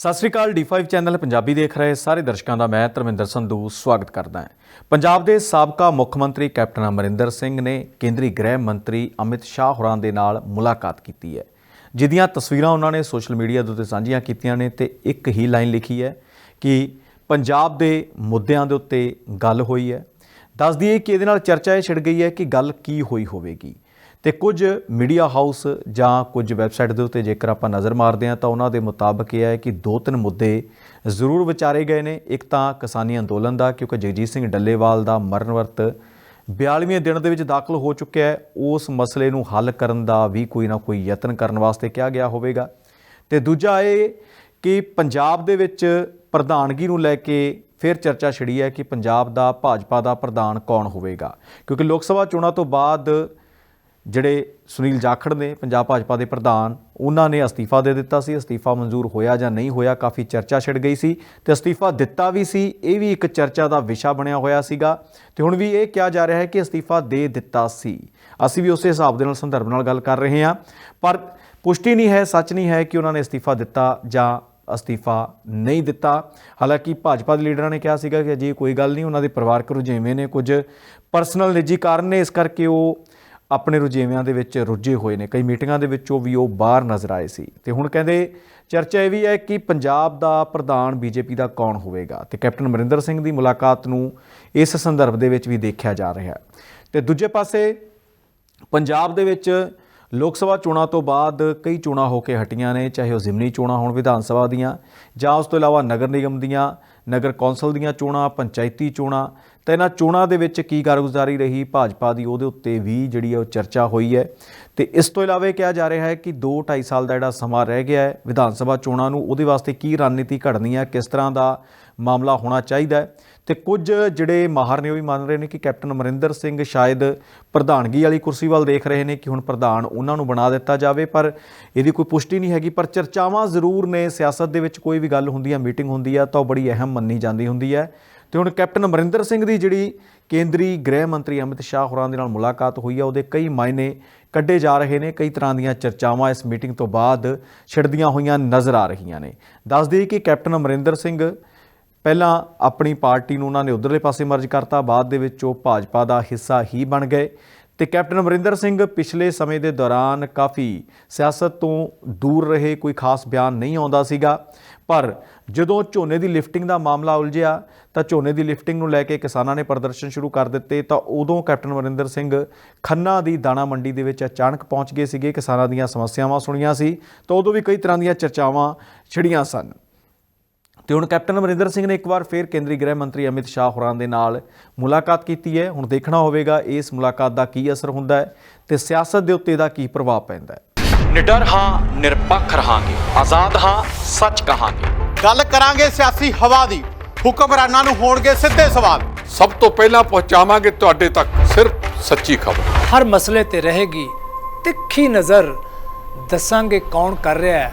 ਸਤਿ ਸ੍ਰੀ ਅਕਾਲ D5 channel Punjabi ਦੇਖ ਰਹੇ ਸਾਰੇ ਦਰਸ਼ਕਾਂ ਦਾ ਮੈਂ ਧਰਮਿੰਦਰ ਸੰਧੂ ਸਵਾਗਤ ਕਰਦਾ ਹਾਂ। ਪੰਜਾਬ ਦੇ ਸਾਬਕਾ ਮੁੱਖ ਮੰਤਰੀ ਕੈਪਟਨ ਅਮਰਿੰਦਰ ਸਿੰਘ ਨੇ ਕੇਂਦਰੀ ਗ੍ਰਹਿ ਮੰਤਰੀ ਅਮਿਤ ਸ਼ਾਹ ਹੋਰਾਂ ਦੇ ਨਾਲ ਮੁਲਾਕਾਤ ਕੀਤੀ ਹੈ। ਜਿਹਦੀਆਂ ਤਸਵੀਰਾਂ ਉਹਨਾਂ ਨੇ ਸੋਸ਼ਲ ਮੀਡੀਆ ਦੇ ਉੱਤੇ ਸਾਂਝੀਆਂ ਕੀਤੀਆਂ ਨੇ ਤੇ ਇੱਕ ਹੀ ਲਾਈਨ ਲਿਖੀ ਹੈ ਕਿ ਪੰਜਾਬ ਦੇ ਮੁੱਦਿਆਂ ਦੇ ਉੱਤੇ ਗੱਲ ਹੋਈ ਹੈ। ਦੱਸ ਦਈਏ ਕਿ ਇਹਦੇ ਨਾਲ ਚਰਚਾ ਇਹ ਛਿੜ ਗਈ ਹੈ ਕਿ ਗੱਲ ਕੀ ਹੋਈ ਹੋਵੇਗੀ। ਤੇ ਕੁਝ ਮੀਡੀਆ ਹਾਊਸ ਜਾਂ ਕੁਝ ਵੈਬਸਾਈਟ ਦੇ ਉੱਤੇ ਜੇਕਰ ਆਪਾਂ ਨਜ਼ਰ ਮਾਰਦੇ ਹਾਂ ਤਾਂ ਉਹਨਾਂ ਦੇ ਮੁਤਾਬਕ ਇਹ ਹੈ ਕਿ ਦੋ ਤਿੰਨ ਮੁੱਦੇ ਜ਼ਰੂਰ ਵਿਚਾਰੇ ਗਏ ਨੇ। ਇੱਕ ਤਾਂ ਕਿਸਾਨੀ ਅੰਦੋਲਨ ਦਾ, ਕਿਉਂਕਿ ਜਗਜੀਤ ਸਿੰਘ ਡੱਲੇਵਾਲ ਦਾ ਮਰਨ ਵਰਤ 42ਵੇਂ ਦਿਨ ਦੇ ਵਿੱਚ ਦਾਖਲ ਹੋ ਚੁੱਕਿਆ ਹੈ। ਉਸ ਮਸਲੇ ਨੂੰ ਹੱਲ ਕਰਨ ਦਾ ਵੀ ਕੋਈ ਨਾ ਕੋਈ ਯਤਨ ਕਰਨ ਵਾਸਤੇ ਕਿਹਾ ਗਿਆ ਹੋਵੇਗਾ। ਤੇ ਦੂਜਾ ਇਹ ਕਿ ਪੰਜਾਬ ਦੇ ਵਿੱਚ ਪ੍ਰਧਾਨਗੀ ਨੂੰ ਲੈ ਕੇ ਫਿਰ ਚਰਚਾ ਛਿੜੀ ਹੈ ਕਿ ਪੰਜਾਬ ਦਾ ਭਾਜਪਾ ਦਾ ਪ੍ਰਧਾਨ ਕੌਣ ਹੋਵੇਗਾ। ਕਿਉਂਕਿ ਲੋਕ ਸਭਾ ਚੋਣਾਂ ਤੋਂ ਬਾਅਦ ਜਿਹੜੇ ਸੁਨੀਲ ਜਾਖੜ ਨੇ, ਪੰਜਾਬ ਭਾਜਪਾ ਦੇ ਪ੍ਰਧਾਨ, ਉਹਨਾਂ ਨੇ ਅਸਤੀਫਾ ਦੇ ਦਿੱਤਾ ਸੀ। ਅਸਤੀਫਾ ਮਨਜ਼ੂਰ ਹੋਇਆ ਜਾਂ ਨਹੀਂ ਹੋਇਆ, ਕਾਫੀ ਚਰਚਾ ਛਿੜ ਗਈ ਸੀ ਤੇ ਅਸਤੀਫਾ ਦਿੱਤਾ ਵੀ ਸੀ। ਇਹ ਵੀ ਇੱਕ ਚਰਚਾ ਦਾ ਵਿਸ਼ਾ ਬਣਿਆ ਹੋਇਆ ਸੀਗਾ। ਤੇ ਹੁਣ ਵੀ ਇਹ ਕਿਹਾ ਜਾ ਰਿਹਾ ਹੈ ਕਿ ਅਸਤੀਫਾ ਦੇ ਦਿੱਤਾ ਸੀ। ਅਸੀਂ ਵੀ ਉਸੇ ਹਿਸਾਬ ਦੇ ਨਾਲ ਸੰਦਰਭ ਨਾਲ ਗੱਲ ਕਰ ਰਹੇ ਹਾਂ। ਪਰ ਪੁਸ਼ਟੀ ਨਹੀਂ ਹੈ, ਸੱਚ ਨਹੀਂ ਹੈ ਕਿ ਉਹਨਾਂ ਨੇ ਅਸਤੀਫਾ ਦਿੱਤਾ ਜਾਂ ਅਸਤੀਫਾ ਨਹੀਂ ਦਿੱਤਾ। ਹਾਲਾਂਕਿ ਭਾਜਪਾ ਦੇ ਲੀਡਰਾਂ ਨੇ ਕਿਹਾ ਸੀਗਾ ਕਿ ਅਜੇ ਕੋਈ ਗੱਲ ਨਹੀਂ, ਉਹਨਾਂ ਦੇ ਪਰਿਵਾਰਕ ਰੁਝੇਵੇਂ ਨੇ ਕੁਝ ਪਰਸਨਲ ਨਿੱਜੀ ਕਾਰਨ ਨੇ। ਇਸ ਕਰਕੇ ਉਹ ਆਪਣੇ ਰੁਝੇਵਿਆਂ ਦੇ ਵਿੱਚ ਰੁੱਝੇ ਹੋਏ ਨੇ। ਕਈ ਮੀਟਿੰਗਾਂ ਦੇ ਵਿੱਚੋਂ ਵੀ ਉਹ ਬਾਹਰ ਨਜ਼ਰ ਆਏ ਸੀ। ਤੇ ਹੁਣ ਕਹਿੰਦੇ, ਚਰਚਾ ਇਹ ਵੀ ਹੈ ਕਿ ਪੰਜਾਬ ਦਾ ਪ੍ਰਧਾਨ ਬੀਜੇਪੀ ਦਾ ਕੌਣ ਹੋਵੇਗਾ? ਤੇ ਕੈਪਟਨ ਅਮਰਿੰਦਰ ਸਿੰਘ ਦੀ ਮੁਲਾਕਾਤ ਨੂੰ ਇਸ ਸੰਦਰਭ ਦੇ ਵਿੱਚ ਵੀ ਦੇਖਿਆ ਜਾ ਰਿਹਾ ਹੈ। ਤੇ ਦੂਜੇ ਪਾਸੇ, ਪੰਜਾਬ ਦੇ ਵਿੱਚ ਲੋਕ ਸਭਾ ਚੋਣਾਂ ਤੋਂ ਬਾਅਦ ਕਈ ਚੋਣਾਂ ਹੋ ਕੇ ਹਟੀਆਂ ਨੇ, ਚਾਹੇ ਉਹ ਜ਼ਿਮਨੀ ਚੋਣਾਂ ਹੋਣ ਵਿਧਾਨ ਸਭਾ ਦੀਆਂ ਜਾਂ ਉਸ ਤੋਂ ਇਲਾਵਾ ਨਗਰ ਨਿਗਮ ਦੀਆਂ, ਨਗਰ ਕੌਂਸਲ ਦੀਆਂ ਚੋਣਾਂ, ਪੰਚਾਇਤੀ ਚੋਣਾਂ ਤਾਂ ਇਹਨਾਂ ਚੋਣਾਂ ਦੇ ਵਿੱਚ ਕੀ ਕਾਰਗੁਜ਼ਾਰੀ ਰਹੀ? ਭਾਜਪਾ ਦੀ ਉਹਦੇ ਉੱਤੇ ਵੀ ਜਿਹੜੀ ਹੈ ਉਹ ਚਰਚਾ ਹੋਈ ਹੈ। ਤੇ ਇਸ ਤੋਂ ਇਲਾਵਾ ਇਹ ਕਿਹਾ ਜਾ ਰਿਹਾ ਹੈ ਕਿ 2 2.5 ਸਾਲ ਦਾ ਜਿਹੜਾ ਸਮਾਂ ਰਹਿ ਗਿਆ ਹੈ ਵਿਧਾਨ ਸਭਾ ਚੋਣਾਂ ਨੂੰ, ਉਹਦੇ ਵਾਸਤੇ ਕੀ ਰਣਨੀਤੀ ਘੜਨੀ ਹੈ, ਕਿਸ ਤਰ੍ਹਾਂ ਦਾ ਮਾਮਲਾ ਹੋਣਾ ਚਾਹੀਦਾ ਹੈ? ਤੇ ਕੁਝ ਜਿਹੜੇ ਮਾਹਰ ਨੇ ਉਹ ਵੀ ਮੰਨ ਰਹੇ ਨੇ ਕਿ ਕੈਪਟਨ ਅਮਰਿੰਦਰ ਸਿੰਘ ਸ਼ਾਇਦ ਪ੍ਰਧਾਨਗੀ ਵਾਲੀ ਕੁਰਸੀ ਵੱਲ ਦੇਖ ਰਹੇ ਨੇ ਕਿ ਹੁਣ ਪ੍ਰਧਾਨ ਉਹਨਾਂ ਨੂੰ ਬਣਾ ਦਿੱਤਾ ਜਾਵੇ, ਪਰ ਇਹਦੀ ਕੋਈ ਪੁਸ਼ਟੀ ਨਹੀਂ ਹੈਗੀ। ਪਰ ਚਰਚਾਵਾਂ ਜ਼ਰੂਰ ਨੇ, ਸਿਆਸਤ ਦੇ ਵਿੱਚ ਕੋਈ ਵੀ ਗੱਲ ਹੁੰਦੀ ਹੈ, ਮੀਟਿੰਗ ਹੁੰਦੀ ਹੈ, ਤਾਂ ਉਹ ਬੜੀ ਅਹਿਮ ਮੰਨੀ ਜਾਂਦੀ ਹੁੰਦੀ ਹੈ। ਤੇ ਹੁਣ ਕੈਪਟਨ ਅਮਰਿੰਦਰ ਸਿੰਘ ਦੀ ਜਿਹੜੀ ਕੇਂਦਰੀ ਗ੍ਰਹਿ ਮੰਤਰੀ ਅਮਿਤ ਸ਼ਾਹ ਹੋਰਾਂ ਦੇ ਨਾਲ ਮੁਲਾਕਾਤ ਹੋਈ ਹੈ ਉਹਦੇ ਕਈ ਮਾਇਨੇ ਕੱਢੇ ਜਾ ਰਹੇ ਨੇ, ਕਈ ਤਰ੍ਹਾਂ ਦੀਆਂ ਚਰਚਾਵਾਂ ਇਸ ਮੀਟਿੰਗ ਤੋਂ ਬਾਅਦ ਛਿੜਦੀਆਂ ਹੋਈਆਂ ਨਜ਼ਰ ਆ ਰਹੀਆਂ ਨੇ। ਦੱਸ ਦਈਏ ਕਿ ਕੈਪਟਨ ਅਮਰਿੰਦਰ ਸਿੰਘ ਪਹਿਲਾਂ ਆਪਣੀ ਪਾਰਟੀ ਨੂੰ ਉਹਨਾਂ ਨੇ ਉਧਰਲੇ ਪਾਸੇ ਮਰਜ ਕਰਤਾ, ਬਾਅਦ ਦੇ ਵਿੱਚ ਉਹ ਭਾਜਪਾ ਦਾ ਹਿੱਸਾ ਹੀ ਬਣ ਗਏ। ਤੇ ਕੈਪਟਨ ਅਮਰਿੰਦਰ ਸਿੰਘ ਪਿਛਲੇ ਸਮੇਂ ਦੇ ਦੌਰਾਨ ਕਾਫੀ ਸਿਆਸਤ ਤੋਂ ਦੂਰ ਰਹੇ, ਕੋਈ ਖਾਸ ਬਿਆਨ ਨਹੀਂ ਆਉਂਦਾ ਸੀਗਾ। ਪਰ ਜਦੋਂ ਝੋਨੇ ਦੀ ਲਿਫਟਿੰਗ ਦਾ ਮਾਮਲਾ ਉਲਝਿਆ, ਤਾਂ ਝੋਨੇ ਦੀ ਲਿਫਟਿੰਗ ਨੂੰ ਲੈ ਕੇ ਕਿਸਾਨਾਂ ਨੇ ਪ੍ਰਦਰਸ਼ਨ ਸ਼ੁਰੂ ਕਰ ਦਿੱਤੇ, ਤਾਂ ਉਦੋਂ ਕੈਪਟਨ ਅਮਰਿੰਦਰ ਸਿੰਘ ਖੰਨਾ ਦੀ ਦਾਣਾ ਮੰਡੀ ਦੇ ਵਿੱਚ ਅਚਾਨਕ ਪਹੁੰਚ ਗਏ ਸੀਗੇ, ਕਿਸਾਨਾਂ ਦੀਆਂ ਸਮੱਸਿਆਵਾਂ ਸੁਣੀਆਂ ਸੀ, ਤਾਂ ਉਦੋਂ ਵੀ ਕਈ ਤਰ੍ਹਾਂ ਦੀਆਂ ਚਰਚਾਵਾਂ ਛਿੜੀਆਂ ਸਨ। ਤੇ ਹੁਣ ਕੈਪਟਨ ਅਮਰਿੰਦਰ ਸਿੰਘ ਨੇ ਇੱਕ ਵਾਰ ਫੇਰ ਕੇਂਦਰੀ ਗ੍ਰਹਿ ਮੰਤਰੀ ਅਮਿਤ ਸ਼ਾਹ ਹੋਰਾਂ ਦੇ ਨਾਲ ਮੁਲਾਕਾਤ ਕੀਤੀ ਹੈ। ਹੁਣ ਦੇਖਣਾ ਹੋਵੇਗਾ ਇਸ ਮੁਲਾਕਾਤ ਦਾ ਕੀ ਅਸਰ ਹੁੰਦਾ ਹੈ ਤੇ ਸਿਆਸਤ ਦੇ ਉੱਤੇ ਦਾ ਕੀ ਪ੍ਰਭਾਵ ਪੈਂਦਾ ਹੈ। ਨਿਡਰ ਹਾਂ ਨਿਰਪੱਖ ਰਹਾਂਗੇ। ਆਜ਼ਾਦ ਹਾਂ ਸੱਚ ਕਹਾਂਗੇ। ਗੱਲ ਕਰਾਂਗੇ ਸਿਆਸੀ ਹਵਾ ਦੀ। ਹੁਕਮਰਾਨਾਂ ਨੂੰ ਹੋਣਗੇ ਸਿੱਧੇ ਸਵਾਲ। ਸਭ ਤੋਂ ਪਹਿਲਾਂ ਪਹੁੰਚਾਵਾਂਗੇ ਤੁਹਾਡੇ ਤੱਕ ਸਿਰਫ ਸੱਚੀ ਖਬਰ। ਹਰ ਮਸਲੇ ਤੇ ਰਹੇਗੀ ਤਿੱਖੀ ਨਜ਼ਰ। ਦੱਸਾਂਗੇ ਕੌਣ ਕਰ ਰਿਹਾ ਹੈ।